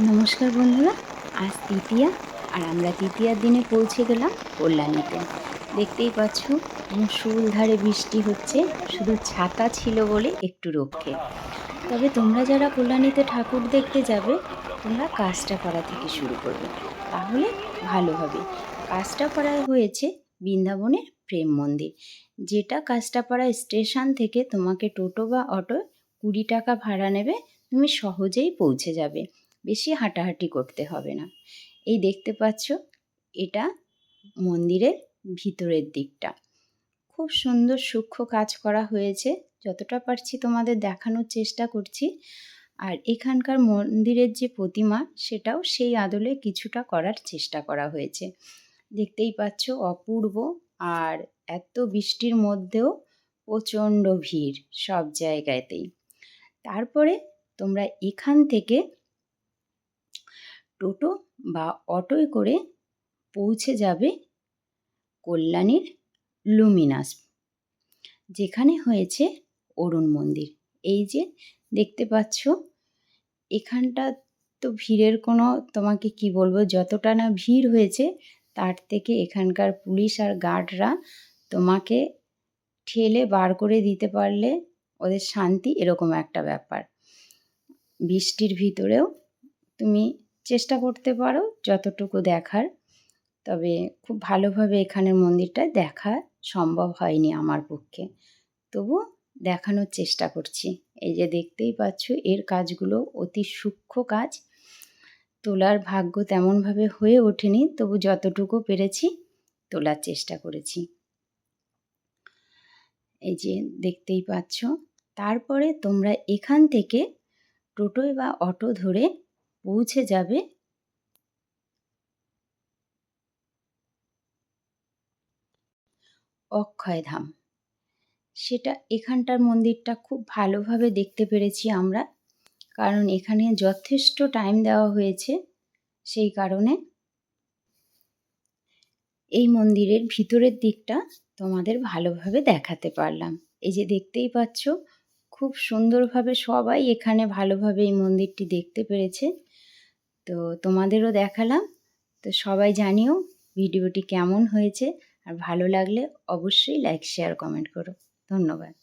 নমস্কার বন্ধুরা, আজ তৃতীয়া আর আমরা তৃতীয়ার দিনে পৌঁছে গেলাম কল্যাণীতে। দেখতেই পাচ্ছ ধারে বৃষ্টি হচ্ছে, শুধু ছাতা ছিল বলে একটু রক্ষে। তবে তোমরা যারা কল্যাণীতে ঠাকুর দেখতে যাবে, তোমরা কাজটা কাজটাপাড়া থেকে শুরু করবে। তাহলে ভালো হবে। কাজটাপাড়ায় হয়েছে বৃন্দাবনের প্রেম মন্দির। যেটা কাজটাপাড়া স্টেশন থেকে তোমাকে টোটো বা অটো কুড়ি টাকা ভাড়া নেবে, তুমি সহজেই পৌঁছে যাবে। বেশি হাঁটাহাঁটি করতে হবে না। এই দেখতে পাচ্ছ, এটা মন্দিরের ভিতরের দিকটা। খুব সুন্দর সূক্ষ্ম কাজ করা হয়েছে, যতটা পারছি তোমাদের দেখানোর চেষ্টা করছি। আর এখানকার মন্দিরের যে প্রতিমা, সেটাও সেই আদলে কিছুটা করার চেষ্টা করা হয়েছে। দেখতেই পাচ্ছ, অপূর্ব, আর এত বৃষ্টির মধ্যেও প্রচণ্ড ভিড় সব জায়গাতেই। তারপরে তোমরা এখান থেকে টোটো বা অটোয় করে পৌঁছে যাবে কল্যাণীর লুমিনাস, যেখানে হয়েছে অরুণ মন্দির। এই যে দেখতে পাচ্ছ, এখানটা তো ভিড়ের কোনো, তোমাকে কি বলব, যতটা না ভিড় হয়েছে, তার থেকে এখানকার পুলিশ আর গার্ডরা তোমাকে ঠেলে বার করে দিতে পারলে ওদের শান্তি এরকম একটা ব্যাপার। বৃষ্টির ভিতরেও তুমি চেষ্টা করতে পারো যতটুকু দেখার। তবে খুব ভালোভাবে এখানের মন্দিরটা দেখা সম্ভব হয়নি আমার পক্ষে। তবু দেখানোর চেষ্টা করছি। এই যে দেখতেই পাচ্ছ, এর কাজগুলো অতি সূক্ষ্ম কাজ। তোলার ভাগ্য তেমনভাবে হয়ে ওঠেনি, তবু যতটুকু পেরেছি তোলার চেষ্টা করেছি। এই যে দেখতেই পাচ্ছ, তারপরে তোমরা এখান থেকে টোটোয় বা অটো ধরে পৌঁছে যাবে? অক্ষয়ধাম সেটা এখানটার মন্দিরটা খুব ভালোভাবে দেখতে পেরেছি আমরা, কারণ এখানে যথেষ্ট টাইম দেওয়া হয়েছে সেই কারণে। এই মন্দিরের ভিতরের দিকটা তোমাদের ভালোভাবে দেখাতে পারলাম। এই যে দেখতেই পাচ্ছ, খুব সুন্দরভাবে সবাই এখানে ভালোভাবে এই মন্দিরটি দেখতে পেরেছে। তো তোমাদেরও দেখালাম। তো সবাই জানিও ভিডিওটি কেমন হয়েছে। আর ভালো লাগলে অবশ্যই লাইক শেয়ার কমেন্ট করো। ধন্যবাদ।